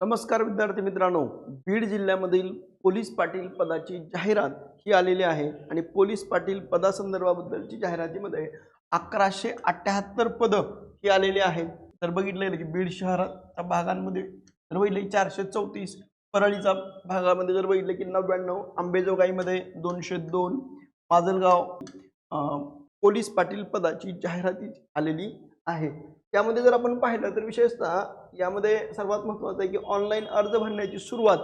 नमस्कार विद्यार्थी मित्रांनो बीड जिल्ह्यामधील पोलीस पाटील पदाची जाहिरात ही आलेली आहे आणि पोलीस पाटील पदासंदर्भाबद्दलची जाहिरातीमध्ये अकराशे अठ्ठ्याहत्तर पदं ही आलेली आहेत. तर बघितलं गेलं की बीड शहराच्या भागांमध्ये जर बघितलं की चारशे चौतीस परळीचा भागामध्ये जर बघितलं की नव्याण्णव आंबेजोगाईमध्ये दोनशे दोन माजलगाव पोलीस पाटील पदाची जाहिराती आलेली आहे. त्यामध्ये जर आपण पाहिलं तर विशेषतः यामध्ये सर्वात महत्त्वाचं आहे की ऑनलाईन अर्ज भरण्याची सुरुवात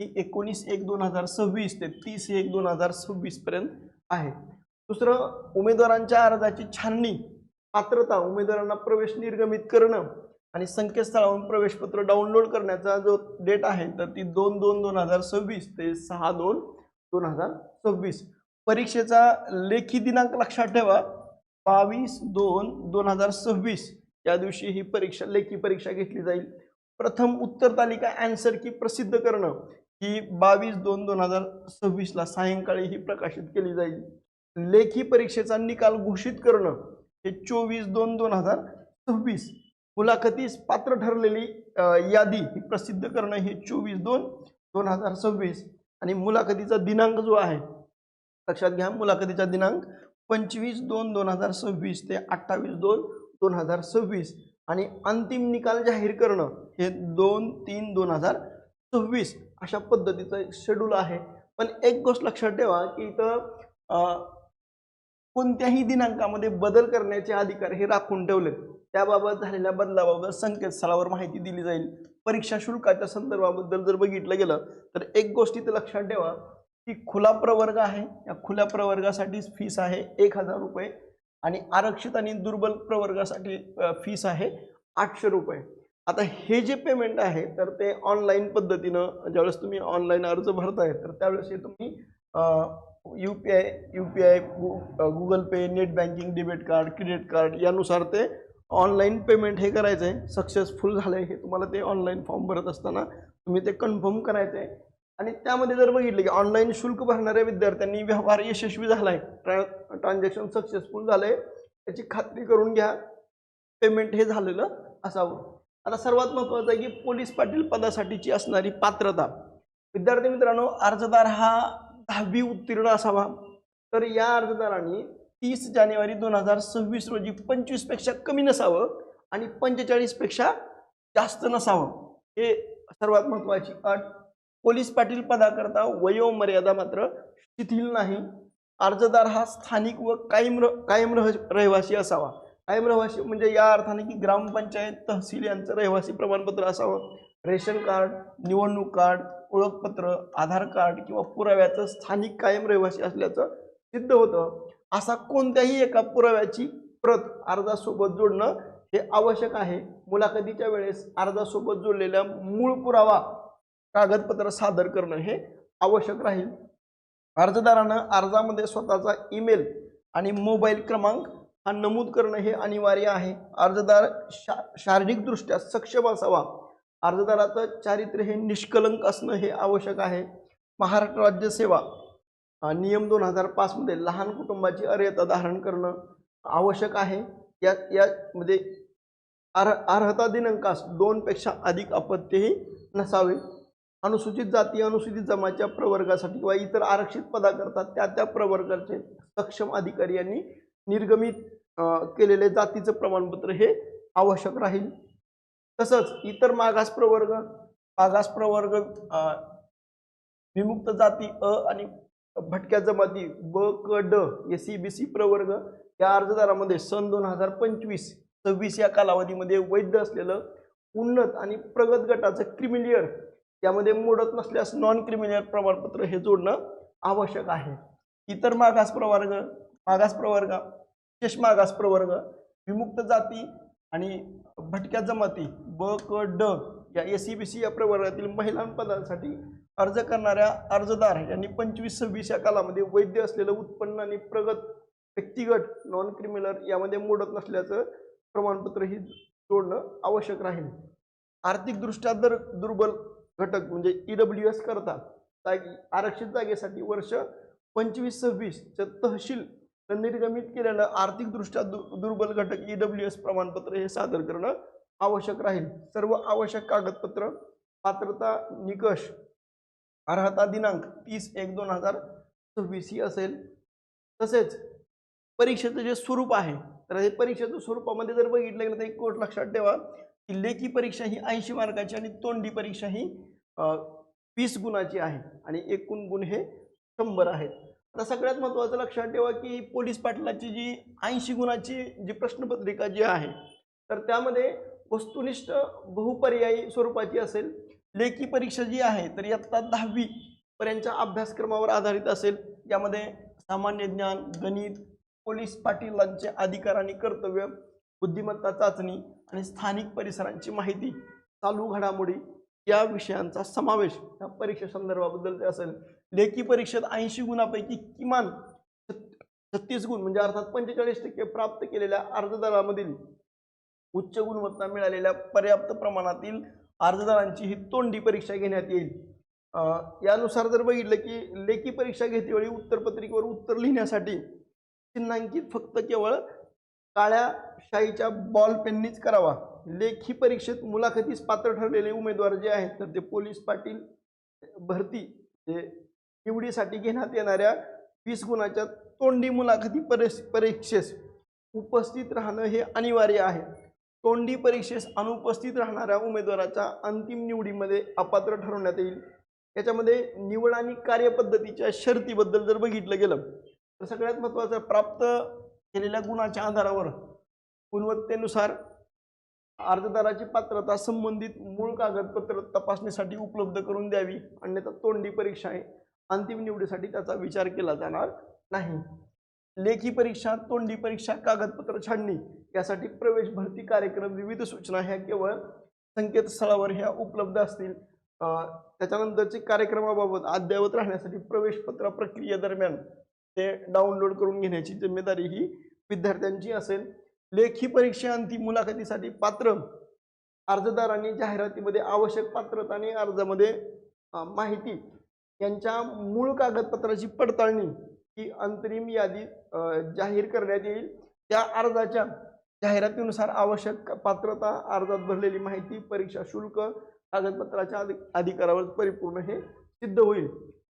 ही एकोणीस एक दोन हजार सव्वीस ते तीस एक दोन हजार सव्वीसपर्यंत आहे. दुसरं उमेदवारांच्या अर्जाची छाननी पात्रता उमेदवारांना प्रवेश निर्गमित करणं आणि संकेतस्थळावरून प्रवेशपत्र डाउनलोड करण्याचा जो डेट आहे तर ती दोन दोन दोन हजार सव्वीस ते सहा दोन दोन हजार सव्वीस. परीक्षेचा लेखी दिनांक लक्षात ठेवा बावीस दोन दोन हजार सव्वीस. त्या दिवशी ही परीक्षा लेखी परीक्षा घेतली जाईल. प्रथम उत्तर तालिका अँसर की प्रसिद्ध करणं ही बावीस दोन दोन हजार सव्वीसला सायंकाळी ही प्रकाशित केली जाईल. लेखी परीक्षेचा निकाल घोषित करणं हे चोवीस दोन दोन हजार सव्वीस मुलाखतीस पात्र ठरलेली यादी ही प्रसिद्ध करणं हे चोवीस दोन दोन हजार सव्वीस. आणि मुलाखतीचा दिनांक जो आहे लक्षात घ्या मुलाखतीचा दिनांक पंचवीस दोन दोन हजार सव्वीस ते अठ्ठावीस दोन दोन हजार सव्वीस आणि अंतिम निकाल जाहीर करणं हे दोन तीन दोन हजार सव्वीस अशा पद्धतीचं एक शेड्यूल आहे. पण एक गोष्ट लक्षात ठेवा की इथं कोणत्याही दिनांकामध्ये बदल करण्याचे अधिकार हे राखून ठेवले त्याबाबत झालेल्या बदलाबाबत संकेतस्थळावर माहिती दिली जाईल. परीक्षा शुल्काच्या संदर्भाबद्दल जर बघितलं गेलं तर एक गोष्ट इथं लक्षात ठेवा की खुला प्रवर्ग आहे. या खुल्या प्रवर्गासाठी फीस आहे एक हजार रुपये. आणि आरक्षित आणि दुर्बल प्रवर्गासाठी फीस आहे आठशे रुपये. आता हे जे पेमेंट आहे तर ते ऑनलाईन पद्धतीनं ज्यावेळेस तुम्ही ऑनलाईन अर्ज भरताय तर त्यावेळेस हे तुम्ही U P I U P I Google pay net banking debit card credit card यानुसार ते ऑनलाईन पेमेंट हे करायचं आहे सक्सेसफुल झालं आहे हे तुम्हाला ते ऑनलाईन फॉर्म भरत असताना तुम्ही ते कन्फर्म करायचं आहे आणि त्यामध्ये जर बघितलं की ऑनलाईन शुल्क भरणाऱ्या विद्यार्थ्यांनी व्यवहार यशस्वी झाला आहे ट्रा ट्रान्झॅक्शन सक्सेसफुल झालं आहे याची खात्री करून घ्या. पेमेंट हे झालेलं असावं. आता सर्वात महत्त्वाचं आहे की पोलीस पाटील पदासाठीची असणारी पात्रता. विद्यार्थी मित्रांनो अर्जदार हा दहावी उत्तीर्ण असावा. तर या अर्जदारांनी तीस जानेवारी दोन हजार सव्वीस रोजी पंचवीसपेक्षा कमी नसावं आणि पंचेचाळीसपेक्षा जास्त नसावं. हे सर्वात महत्त्वाची अट. पोलीस पाटील पदाकरता वयोमर्यादा मात्र शिथिल नाही. अर्जदार हा स्थानिक व कायम र कायम रह रहिवासी असावा. कायम रहिवासी म्हणजे या अर्थाने की ग्रामपंचायत तहसील यांचं रहिवासी प्रमाणपत्र असावं. रेशन कार्ड निवडणूक कार्ड ओळखपत्र आधार कार्ड किंवा पुराव्याचं स्थानिक कायम रहिवासी असल्याचं सिद्ध होतं. असा कोणत्याही एका पुराव्याची प्रत अर्जासोबत जोडणं हे आवश्यक आहे. मुलाखतीच्या वेळेस अर्जासोबत जोडलेल्या मूळ पुरावा कागदपत्र सादर करणं हे आवश्यक राहील. अर्जदारानं अर्जामध्ये स्वतःचा ईमेल आणि मोबाईल क्रमांक हा नमूद करणं हे अनिवार्य आहे. अर्जदार शा शारीरिकदृष्ट्या सक्षम असावा. अर्जदाराचं चारित्र्य हे निष्कलंक असणं हे आवश्यक आहे. महाराष्ट्र राज्य सेवा नियम दोन हजार पाचमध्ये लहान कुटुंबाची अर्हता धारण करणं आवश्यक आहे. या यामध्ये अर्ह अर्हता दिनांकास दोनपेक्षा अधिक अपत्यही नसावे. अनुसूचित जाती अनुसूचित जमातीच्या प्रवर्गासाठी किंवा इतर आरक्षित पदाकरता त्या त्या प्रवर्गाचे सक्षम अधिकारी यांनी निर्गमित केलेले जातीचं प्रमाणपत्र हे आवश्यक राहील. तसंच इतर मागास प्रवर्ग मागास प्रवर्ग विमुक्त जाती अ आणि भटक्या जमाती ब क ड एस सी बी सी प्रवर्ग या अर्जदारामध्ये सन दोन हजार पंचवीस सव्वीस या कालावधीमध्ये वैध असलेलं उन्नत आणि प्रगत गटाचं क्रिमिलियर यामध्ये मोडत नसल्यास नॉन क्रिमिनल प्रमाणपत्र हे जोडणं आवश्यक आहे. इतर मागास प्रवर्ग मागास प्रवर्ग विशेष मागास प्रवर्ग विमुक्त जाती आणि भटक्या जमाती ब क ड या एस सी बी सी या प्रवर्गातील महिलांपदांसाठी अर्ज करणाऱ्या अर्जदार यांनी पंचवीस सव्वीस या कालामध्ये वैध असलेलं उत्पन्न आणि प्रगत व्यक्तिगत नॉन क्रिमिनल यामध्ये मोडत नसल्याचं प्रमाणपत्र ही जोडणं आवश्यक राहील. आर्थिकदृष्ट्या दर दुर्बल घटक म्हणजे ई डब्ल्यू एस करता जागी आरक्षित जागेसाठी वर्ष पंचवीस सव्वीसचं तहसील निर्गमित केलेलं आर्थिकदृष्ट्या दु दुर्बल घटक ई डब्ल्यू एस प्रमाणपत्र हे सादर करणं आवश्यक राहील. सर्व आवश्यक कागदपत्र पात्रता निकष अर्हता दिनांक तीस एक दोन हजार सव्वीस ही असेल. तसेच परीक्षेचं जे स्वरूप आहे तर हे परीक्षेचं स्वरूपामध्ये जर बघितलं गेलं तर एक कोट लक्षात ठेवा. की लेखी परीक्षा ही ऐंशी मार्काची आणि तोंडी परीक्षा ही वीस गुणाची आहे आणि एकूण गुण हे शंभर आहेत. आता सगळ्यात महत्त्वाचं लक्षात ठेवा की पोलीस पाटलाची जी ऐंशी गुणाची जी प्रश्नपत्रिका जी आहे तर त्यामध्ये वस्तुनिष्ठ बहुपर्यायी स्वरूपाची असेल लेखी परीक्षा जी आहे तर इयत्ता दहावी पर्यंतच्या अभ्यासक्रमावर आधारित असेल. यामध्ये सामान्य ज्ञान गणित पोलीस पाटीलांचे अधिकार आणि कर्तव्य बुद्धिमत्ता चाचणी आणि स्थानिक परिसरांची माहिती चालू घडामोडी या विषयांचा समावेश या परीक्षा संदर्भाबद्दल असेल लेखी परीक्षेत ऐंशी गुणापैकी किमान छत्तीस गुण म्हणजे अर्थात पंचेचाळीस टक्के प्राप्त केलेल्या अर्जदारामधील उच्च गुणवत्ता मिळालेल्या पर्याप्त प्रमाणातील अर्जदारांची ही तोंडी परीक्षा घेण्यात येईल. यानुसार जर बघितलं की लेखी परीक्षा घेतेवेळी उत्तरपत्रिकेवर उत्तर लिहिण्यासाठी चिन्हांकित फक्त केवळ काळ्या शाईच्या बॉल पेननीच करावा. लेखी परीक्षेत मुलाखतीस पात्र ठरलेले उमेदवार जे आहेत तर ते पोलीस पाटील भरती जे निवडीसाठी घेण्यात येणाऱ्या वीस गुणाच्या तोंडी मुलाखती परीस परीक्षेस उपस्थित राहणं हे अनिवार्य आहे. तोंडी परीक्षेस अनुपस्थित राहणाऱ्या उमेदवाराच्या अंतिम निवडीमध्ये अपात्र ठरवण्यात येईल. याच्यामध्ये निवड आणि कार्यपद्धतीच्या शर्तीबद्दल जर बघितलं गेलं तर सगळ्यात महत्त्वाचं प्राप्त केलेल्या गुणाच्या आधारावर गुणवत्तेनुसार अर्जदाराची पात्रता संबंधित मूळ कागदपत्र तपासणीसाठी उपलब्ध करून द्यावी अन्यथा तोंडी परीक्षा आहे. अंतिम निवडीसाठी त्याचा विचार केला जाणार नाही. लेखी परीक्षा तोंडी परीक्षा कागदपत्र छाडणी यासाठी प्रवेश भरती कार्यक्रम विविध सूचना ह्या केवळ संकेतस्थळावर ह्या उपलब्ध असतील. त्याच्यानंतरचे कार्यक्रमाबाबत अद्ययावत राहण्यासाठी प्रवेशपत्र प्रक्रियेदरम्यान ते डाउनलोड करून घेण्याची जिम्मेदारी ही विद्यार्थ्यांची असेल. लेखी परीक्षांती मुलाखतीसाठी पात्र अर्जदारांनी जाहिरातीमध्ये आवश्यक पात्रता आणि अर्जामध्ये माहिती यांच्या मूळ कागदपत्राची पडताळणी ही अंतरिम यादी जाहीर करण्यात येईल. त्या अर्जाच्या जाहिरातीनुसार आवश्यक पात्रता अर्जात भरलेली माहिती परीक्षा शुल्क कागदपत्राच्या अधि अधिकारावर परिपूर्ण हे सिद्ध होईल.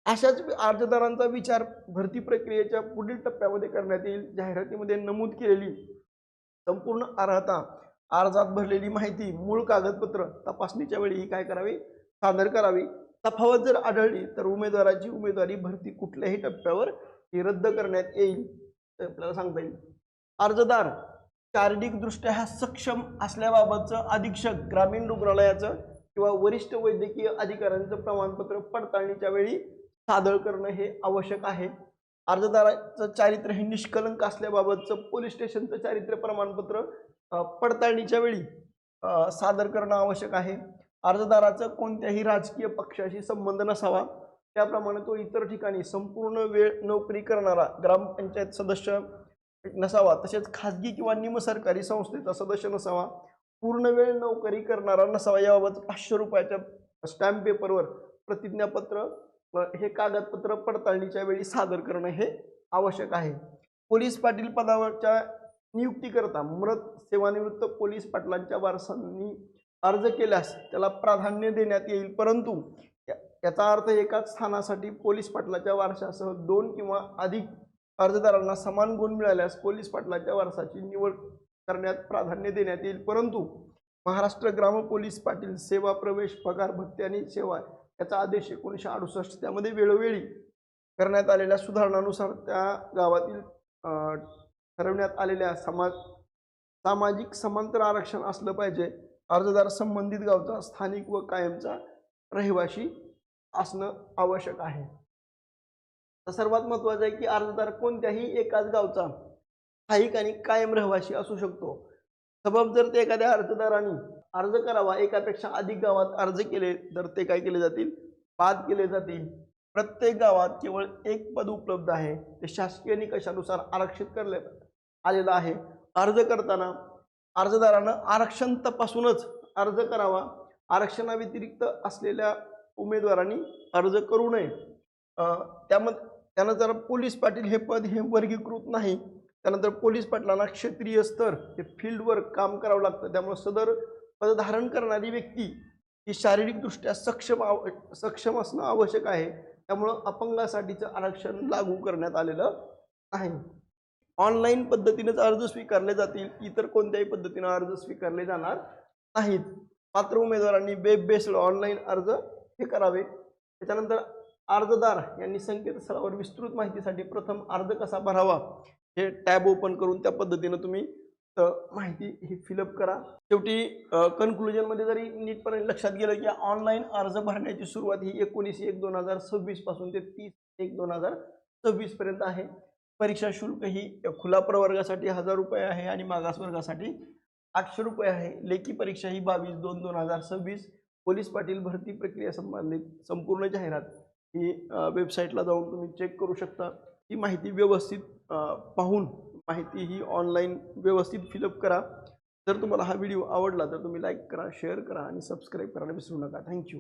अशाच अर्जदारांचा विचार भरती प्रक्रियेच्या पुढील टप्प्यामध्ये करण्यात येईल. जाहिरातीमध्ये नमूद केलेली संपूर्ण अर्हता अर्जात भरलेली माहिती मूळ कागदपत्र तपासणीच्या वेळी ही काय करावी? सादर करावी. तफावत जर आढळली तर उमेदवाराची उमेदवारी भरती कुठल्याही टप्प्यावर ही रद्द करण्यात येईल. तर आपल्याला सांगता येईल. अर्जदार शारीरिकदृष्ट्या हा सक्षम असल्याबाबतचं अधीक्षक ग्रामीण रुग्णालयाचं किंवा वरिष्ठ वैद्यकीय अधिकाऱ्यांचं प्रमाणपत्र पडताळणीच्या वेळी सादर करणं हे आवश्यक आहे. अर्जदाराचं चारित्र्य हे निष्कलंक असल्याबाबतचं पोलीस स्टेशनचं चारित्र्य प्रमाणपत्र पडताळणीच्या वेळी सादर करणं आवश्यक आहे. अर्जदाराचं कोणत्याही राजकीय पक्षाशी संबंध नसावा. त्याप्रमाणे तो इतर ठिकाणी संपूर्ण वेळ नोकरी करणारा ग्रामपंचायत सदस्य नसावा. तसेच खाजगी किंवा निमसरकारी संस्थेचा सदस्य नसावा. पूर्ण वेळ नोकरी करणारा नसावा. याबाबत पाचशे रुपयाच्या स्टॅम्प पेपरवर प्रतिज्ञापत्र हे कागदपत्र पडताळणीच्या वेळी सादर करणं हे आवश्यक आहे. पोलीस पाटील पदावरच्या नियुक्तीकरता मृत सेवानिवृत्त पोलीस पाटलांच्या वारसांनी अर्ज केल्यास त्याला प्राधान्य देण्यात येईल. परंतु या- याचा अर्थ एकाच स्थानासाठी पोलीस पाटलाच्या वारशासह दोन किंवा अधिक अर्जदारांना समान गुण मिळाल्यास पोलीस पाटलाच्या वारसाची निवड करण्यात प्राधान्य देण्यात येईल. परंतु महाराष्ट्र ग्राम पोलीस पाटील सेवा प्रवेश पगार भत्ते आणि सेवा याचा आदेश एकोणीसशे अडुसष्ट त्यामध्ये वेळोवेळी करण्यात आलेल्या सुधारणानुसार त्या गावातील ठरवण्यात आलेल्या समाज सामाजिक समांतर आरक्षण असलं पाहिजे अर्जदार संबंधित गावचा स्थानिक व कायमचा रहिवाशी असणं आवश्यक आहे. तर सर्वात महत्त्वाचं आहे की अर्जदार कोणत्याही एकाच गावचा स्थायिक आणि कायम रहिवाशी असू शकतो. सबब जर ते एखाद्या अर्जदाराने अर्ज करावा एकापेक्षा अधिक गावात अर्ज केले तर ते काय केले जातील? बाद केले जातील. प्रत्येक गावात केवळ एक पद उपलब्ध आहे. ते शासकीय निकषानुसार आरक्षित करण्यात आलेलं आहे. अर्ज करताना अर्जदारानं आरक्षण तपासूनच अर्ज करावा. आरक्षणाव्यतिरिक्त असलेल्या उमेदवारांनी अर्ज करू नये. त्यामध्ये त्यानं जर पोलीस पाटील हे पद हे वर्गीकृत नाही त्यानंतर पोलीस पाटलांना क्षेत्रीय स्तर हे फील्डवर काम करावं लागतं. त्यामुळे सदर पद धारण करणारी व्यक्ती ही शारीरिकदृष्ट्या सक्षम आव सक्षम असणं आवश्यक आहे. त्यामुळं अपंगासाठीचं आरक्षण लागू करण्यात आलेलं आहे. ऑनलाईन पद्धतीनेच अर्ज स्वीकारले जातील इतर कोणत्याही पद्धतीनं अर्ज स्वीकारले जाणार नाहीत. पात्र उमेदवारांनी वेब बेस्ड ऑनलाईन अर्ज हे करावे. त्याच्यानंतर अर्जदार यांनी संकेतस्थळावर विस्तृत माहितीसाठी प्रथम अर्ज कसा भरावा हे टॅब ओपन करून त्या पद्धतीनं तुम्ही माहिती ही फिलअप करा. शेवटी कन्क्लुजनमध्ये जरी नीटपणे लक्षात गेलं की ऑनलाईन अर्ज भरण्याची सुरुवात ही एकोणीस एक दोन हजार सव्वीसपासून ते तीस एक दोन हजार सव्वीस पर्यंत आहे. परीक्षा शुल्क ही खुला प्रवर्गासाठी हजार रुपये आहे आणि मागासवर्गासाठी आठशे रुपये आहे. लेखी परीक्षा ही बावीस दोन दोन हजार सव्वीस. पोलीस पाटील भरती प्रक्रिया संबंधित संपूर्ण जाहिरात ही वेबसाईटला जाऊन तुम्ही चेक करू शकता. ही माहिती व्यवस्थित पाहून माहिती ही ऑनलाईन व्यवस्थित फिलअप करा. जर तुम्हाला हा व्हिडिओ आवडला तर तुम्ही लाईक करा शेअर करा आणि सबस्क्राईब करायला विसरू नका. थँक्यू